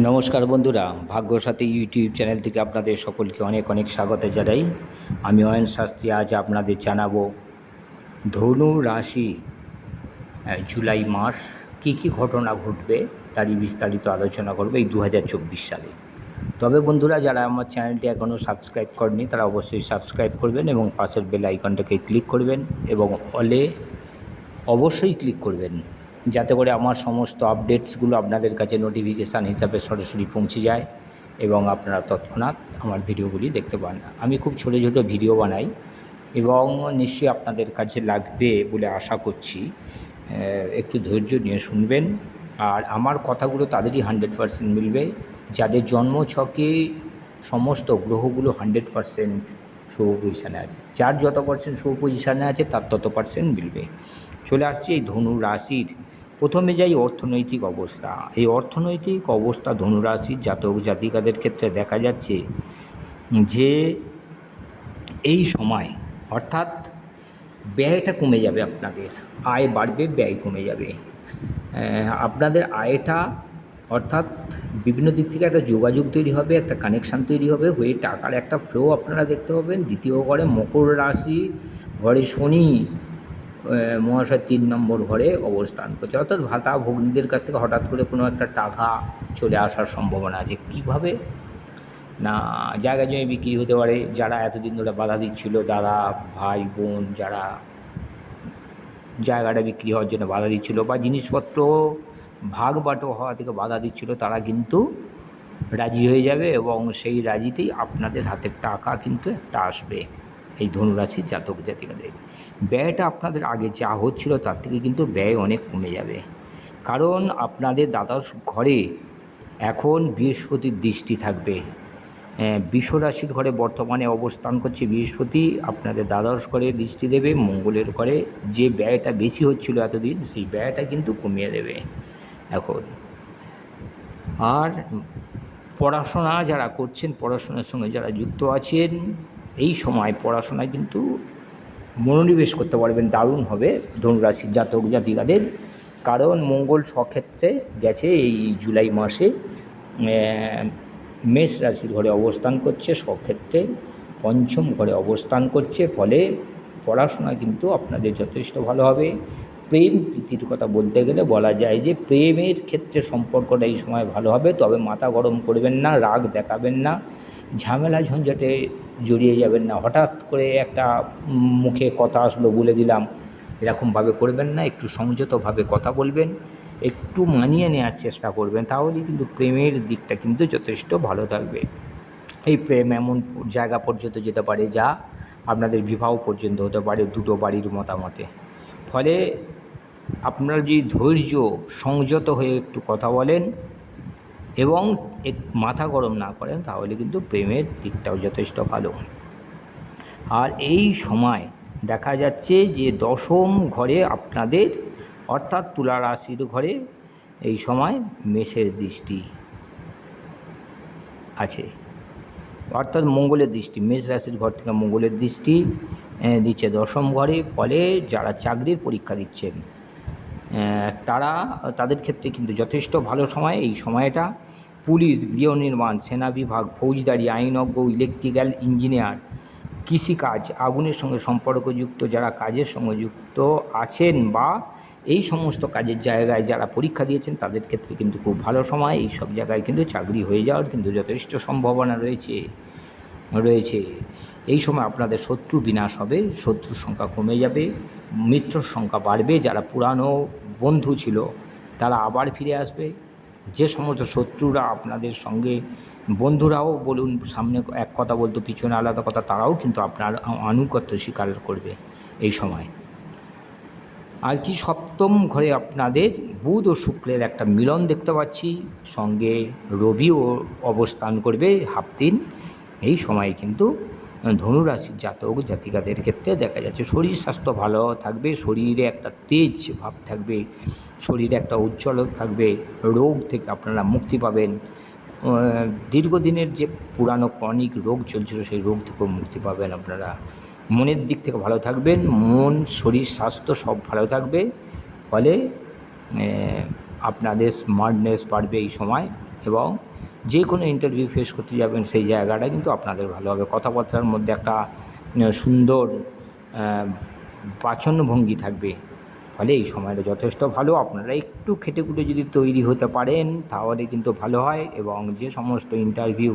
নমস্কার বন্ধুরা, ভাগ্যসাথী YouTube channel থেকে আপনাদের সকলকে অনেক অনেক স্বাগত জানাই। আমি অয়ন শাস্ত্রী, আজ আপনাদের জানাব ধনু রাশি জুলাই মাস কী কী ঘটনা ঘটবে তারই বিস্তারিত আলোচনা করবে এই দু হাজার চব্বিশ সালে। তবে বন্ধুরা, যারা আমার চ্যানেলটি এখনও সাবস্ক্রাইব করেনি তারা অবশ্যই সাবস্ক্রাইব করবেন এবং পাশের বেল আইকনটাকে ক্লিক করবেন এবং অলে অবশ্যই ক্লিক করবেন। যাতে করে আমার সমস্ত আপডেটসগুলো আপনাদের কাছে নোটিফিকেশান হিসাবে সরাসরি পৌঁছে যায় এবং আপনারা তৎক্ষণাৎ আমার ভিডিওগুলি দেখতে পান। আমি খুব ছোটো ছোটো ভিডিও বানাই এবং নিশ্চয়ই আপনাদের কাছে লাগবে বলে আশা করছি। একটু ধৈর্য নিয়ে শুনবেন। আর আমার কথাগুলো তাদেরই হান্ড্রেড পারসেন্ট মিলবে। যাদের জন্ম ছকে সমস্ত গ্রহগুলো হান্ড্রেড পারসেন্ট শুভ পজিশানে আছে। যার যত পার্সেন্ট শুভ পজিশানে আছে, তার তত পার্সেন্ট মিলবে। চলে আসছি এই ধনু রাশির প্রথমে যাই অর্থনৈতিক অবস্থা, এই অর্থনৈতিক অবস্থা ধনুরাশির জাতক জাতিকাদের ক্ষেত্রে দেখা যাচ্ছে যে এই সময় অর্থাৎ ব্যয়টা কমে যাবে আপনাদের, আয় বাড়বে, ব্যয় কমে যাবে। আপনাদের আয়টা অর্থাৎ বিভিন্ন দিক থেকে একটা যোগাযোগ তৈরি হবে, একটা কানেকশান তৈরি হবে, হয়ে টাকার একটা ফ্লো আপনারা দেখতে পাবেন। দ্বিতীয় ঘরে মকর রাশি, ঘরে শনি মহাশয় তিন নম্বর ঘরে অবস্থান করছে। অর্থাৎ ভাতা ভগ্নীদের কাছ থেকে হঠাৎ করে কোনো একটা টাকা চলে আসার সম্ভাবনা আছে। কীভাবে? না, জায়গা জমি বিক্রি হতে পারে। যারা এতদিন ধরে বাধা দিচ্ছিল, দাদা, ভাই, বোন, যারা জায়গাটা বিক্রি হওয়ার জন্য বাধা দিচ্ছিল বা জিনিসপত্র ভাগ বাটো হওয়া থেকে বাধা দিচ্ছিল, তারা কিন্তু রাজি হয়ে যাবে এবং সেই রাজিতেই আপনাদের হাতের টাকা কিন্তু একটা আসবে। এই ধনুরাশির জাতক জাতিকাদের। ব্যয়টা আপনাদের আগে যা হচ্ছিল তার থেকে কিন্তু ব্যয় অনেক কমে যাবে। কারণ আপনাদের দ্বাদশ ঘরে এখন বৃহস্পতির দৃষ্টি থাকবে। বিশ্বরাশির ঘরে বর্তমানে অবস্থান করছে বৃহস্পতি, আপনাদের দ্বাদশ ঘরে দৃষ্টি দেবে, মঙ্গলের ঘরে যে ব্যয়টা বেশি হচ্ছিল এতদিন সেই ব্যয়টা কিন্তু কমিয়ে দেবে। এখন, আর পড়াশোনা যারা করছেন, পড়াশোনার সঙ্গে যারা যুক্ত আছেন এই সময় পড়াশোনায় কিন্তু মনোনিবেশ করতে পারবেন, দারুণ হবে ধনুরাশির জাতক জাতিকাদের। কারণ মঙ্গল স্বক্ষেত্রে গেছে এই জুলাই মাসে মেষ রাশির ঘরে অবস্থান করছে, স্বক্ষেত্রে পঞ্চম ঘরে অবস্থান করছে, ফলে পড়াশোনা কিন্তু আপনাদের যথেষ্ট ভালো হবে। প্রেম প্রীতির কথা বলতে গেলে বলা যায় যে প্রেমের ক্ষেত্রে সম্পর্কটা এই সময় ভালো হবে, তবে মাথা গরম করবেন না, রাগ দেখাবেন না। ঝামেলা ঝঞ্ঝটে জড়িয়ে যাবেন না। হঠাৎ করে একটা মুখে কথা আসলো, বলে দিলাম, এরকমভাবে করবেন না, একটু সংযতভাবে কথা বলবেন, একটু মানিয়ে নেওয়ার চেষ্টা করবেন তাহলেই কিন্তু প্রেমের দিকটা কিন্তু যথেষ্ট ভালো থাকবে। এই প্রেম এমন জায়গা পর্যন্ত যেতে পারে যা আপনাদের বিবাহ পর্যন্ত হতে পারে দুটো বাড়ির মতামতে। ফলে আপনারা যদি ধৈর্য, সংযত হয়ে একটু কথা বলেন এবং এক মাথা গরম না করেন, তাহলে কিন্তু প্রেমের দিকটাও যথেষ্ট ভালো। আর এই সময় দেখা যাচ্ছে যে দশম ঘরে আপনাদের, অর্থাৎ তুলা রাশির ঘরে এই সময় মেষের দৃষ্টি আছে। অর্থাৎ মঙ্গলের দৃষ্টি, মেষ রাশির ঘর থেকে মঙ্গলের দৃষ্টি দিচ্ছে দশম ঘরে, ফলে যারা চাকরির পরীক্ষা দিচ্ছেন তারা, তাদের ক্ষেত্রে কিন্তু যথেষ্ট ভালো সময়। এই সময়টা পুলিশ, গৃহ নির্মাণ, সেনা বিভাগ, ফৌজদারি, আইনজ্ঞ, ইলেকট্রিক্যাল ইঞ্জিনিয়ার, কৃষিকাজ আগুনের সঙ্গে সম্পর্কযুক্ত, যারা কাজের সঙ্গে যুক্ত আছেন বা এই সমস্ত কাজের জায়গায় যারা পরীক্ষা দিয়েছেন, তাদের ক্ষেত্রে কিন্তু খুব ভালো সময়। এই সব জায়গায় কিন্তু চাকরি হয়ে যাওয়ার কিন্তু যথেষ্ট সম্ভাবনা রয়েছে রয়েছে। এই সময় আপনাদের শত্রু বিনাশ হবে, শত্রুর সংখ্যা কমে যাবে, মিত্রর সংখ্যা বাড়বে, যারা পুরানো বন্ধু ছিল, তারা আবার ফিরে আসবে। যে সমস্ত শত্রুরা আপনাদের সঙ্গে, বন্ধুরাও বলুন, সামনে এক কথা বলতো, পিছনে আলাদা কথা, তারাও কিন্তু আপনার আনুগত্য স্বীকার করবে এই সময়। আর কি সপ্তম ঘরে আপনাদের বুধ ও শুক্রের একটা মিলন দেখতে পাচ্ছি, সঙ্গে রবিও অবস্থান করবে হাফ দিন। এই সময় কিন্তু ধনুরাশির জাতক জাতিকাদের ক্ষেত্রে দেখা যাচ্ছে শরীর স্বাস্থ্য ভালো থাকবে, শরীরে একটা তেজ ভাব থাকবে। শরীরে একটা উজ্জ্বল থাকবে, রোগ থেকে আপনারা মুক্তি পাবেন। দীর্ঘদিনের যে পুরানো ক্রনিক রোগ চলছিল, সেই রোগ থেকেও মুক্তি পাবেন আপনারা। মনের দিক থেকে ভালো থাকবেন, মন, শরীর, স্বাস্থ্য সব ভালো থাকবে। ফলে আপনাদের স্মার্টনেস বাড়বে এই সময় এবং যে কোনো ইন্টারভিউ ফেস করতে যাবেন সেই জায়গাটা কিন্তু আপনাদের ভালো হবে। কথাবার্তার মধ্যে একটা সুন্দর বাচনভঙ্গি থাকবে। ফলে এই সময়টা যথেষ্ট ভালো। আপনারা একটু খেটে খুঁটে যদি তৈরি হতে পারেন, তাহলে কিন্তু ভালো হয় এবং যে সমস্ত ইন্টারভিউ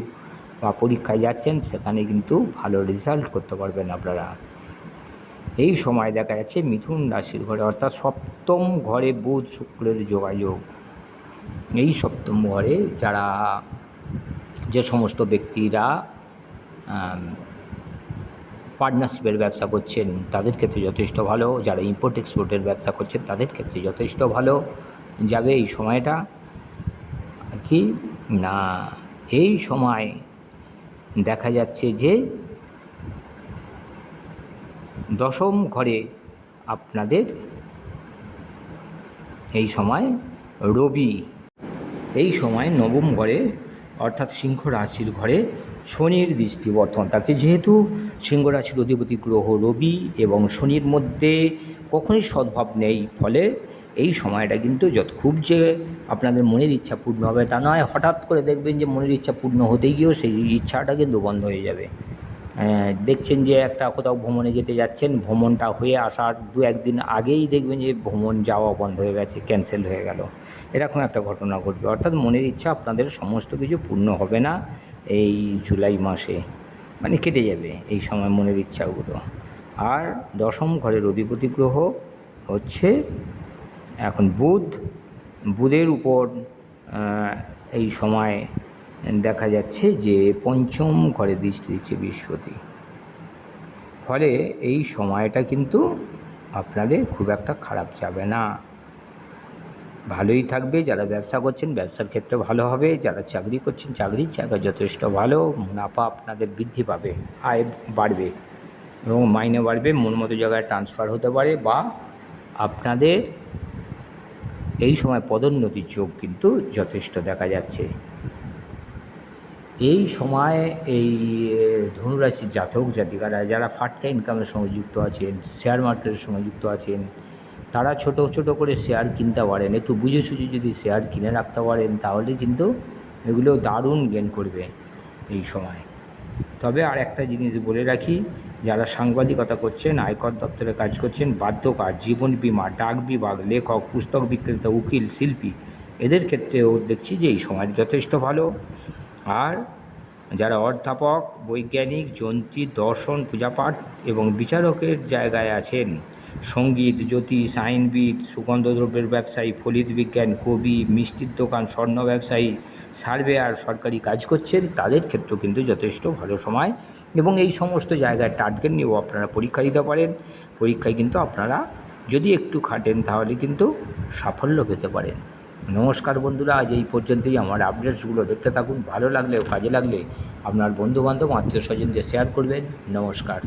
বা পরীক্ষায় যাচ্ছেন, সেখানে কিন্তু ভালো রেজাল্ট করতে পারবেন আপনারা। এই সময় দেখা যাচ্ছে মিথুন রাশির ঘরে, অর্থাৎ সপ্তম ঘরে বুধ শুক্রের যোগাযোগ। এই সপ্তম ঘরে যারা যে সমস্ত ব্যক্তিরা পার্টনারশিপের ব্যবসা করছেন, তাদের ক্ষেত্রে যথেষ্ট ভালো। যারা ইম্পোর্ট এক্সপোর্টের ব্যবসা করছেন, তাদের ক্ষেত্রে যথেষ্ট ভালো। যাবে এই সময়টা? আর কি? না, এই সময় দেখা যাচ্ছে যে দশম ঘরে আপনাদের এই সময় রবি, এই সময় নবম ঘরে অর্থাৎ সিংহ রাশির ঘরে শনির দৃষ্টি বর্তমান থাকছে। যেহেতু সিংহ রাশির অধিপতি গ্রহ রবি এবং শনির মধ্যে কখনই সদ্ভাব নেই, ফলে এই সময়টা কিন্তু যত খুব যে আপনাদের মনের ইচ্ছা পূর্ণ হবে তা নয়। হঠাৎ করে দেখবেন যে মনের ইচ্ছা পূর্ণ হতে গিয়েও সেই ইচ্ছাটা কিন্তু বন্ধ হয়ে যাবে। দেখছেন যে একটা কোথাও ভ্রমণে যেতে যাচ্ছেন, ভ্রমণটা হয়ে আসার দু একদিন আগেই দেখবেন যে ভ্রমণ যাওয়া বন্ধ হয়ে গেছে ক্যান্সেল হয়ে গেল। এরকম একটা ঘটনা ঘটবে। অর্থাৎ মনের ইচ্ছা আপনাদের সমস্ত কিছু পূর্ণ হবে না এই জুলাই মাসে। মানে কেটে যাবে এই সময় মনের ইচ্ছাগুলো। আর দশম ঘরের অধিপতি গ্রহ হচ্ছে এখন বুধ। বুধের উপর এই সময় দেখা যাচ্ছে যে পঞ্চম ঘরে দৃষ্টি দিচ্ছে বৃহস্পতি। ফলে এই সময়টা কিন্তু আপনাদের খুব একটা খারাপ যাবে না। ভালোই থাকবে, যারা ব্যবসা করছেন ব্যবসার ক্ষেত্রে ভালো হবে, যারা চাকরি করছেন চাকরির জায়গা যথেষ্ট ভালো, মুনাফা আপনাদের বৃদ্ধি পাবে, আয় বাড়বে এবং মাইনে বাড়বে, মন মতো জায়গায় ট্রান্সফার হতে পারে বা আপনাদের এই সময় পদোন্নতির যোগ কিন্তু যথেষ্ট দেখা যাচ্ছে। এই সময় এই ধনুরাশির জাতক, জাতিকারা যারা ফাটকা ইনকামের সঙ্গে যুক্ত আছেন শেয়ার মার্কেটের সঙ্গে যুক্ত আছেন, তারা ছোট ছোট করে শেয়ার কিনতে পারেন। একটু বুঝে সুঝে যদি শেয়ার কিনে রাখতে পারেন, তাহলে কিন্তু এগুলো দারুণ গেন করবে এই সময়। তবে আর একটা জিনিস বলে রাখি, যারা সাংবাদিকতা করছেন, আয়কর দপ্তরে কাজ করছেন বাধ্যকার জীবন বিমা, ডাক বিভাগ, লেখক, পুস্তক বিক্রেতা, উকিল, শিল্পী, এদের ক্ষেত্রেও দেখছি যে এই সময় যথেষ্ট ভালো। আর যারা অধ্যাপক, বৈজ্ঞানিক যন্ত্রী দর্শন, পূজাপাঠ এবং বিচারকের জায়গায় আছেন, সংগীত, জ্যোতিষ, আইনবিদ, সুগন্ধদ্রব্যের ব্যবসায়ী, ফলিত বিজ্ঞান, কবি, মিষ্টির দোকান, স্বর্ণ ব্যবসায়ী, সার্ভে আর সরকারি কাজ করছেন, তাদের ক্ষেত্রেও কিন্তু যথেষ্ট ভালো সময় এবং এই সমস্ত জায়গায় টার্গেট নিয়েও আপনারা পরীক্ষা দিতে পারেন। পরীক্ষায় কিন্তু আপনারা যদি একটু খাটেন, তাহলে কিন্তু সাফল্য পেতে পারেন। নমস্কার বন্ধুরা, আজ এই পর্যন্তই আমার আপডেটসগুলো দেখতে থাকুন, ভালো লাগলে কাজে লাগলে আপনার বন্ধুবান্ধব আত্মীয় স্বজনদের শেয়ার করবেন। নমস্কার।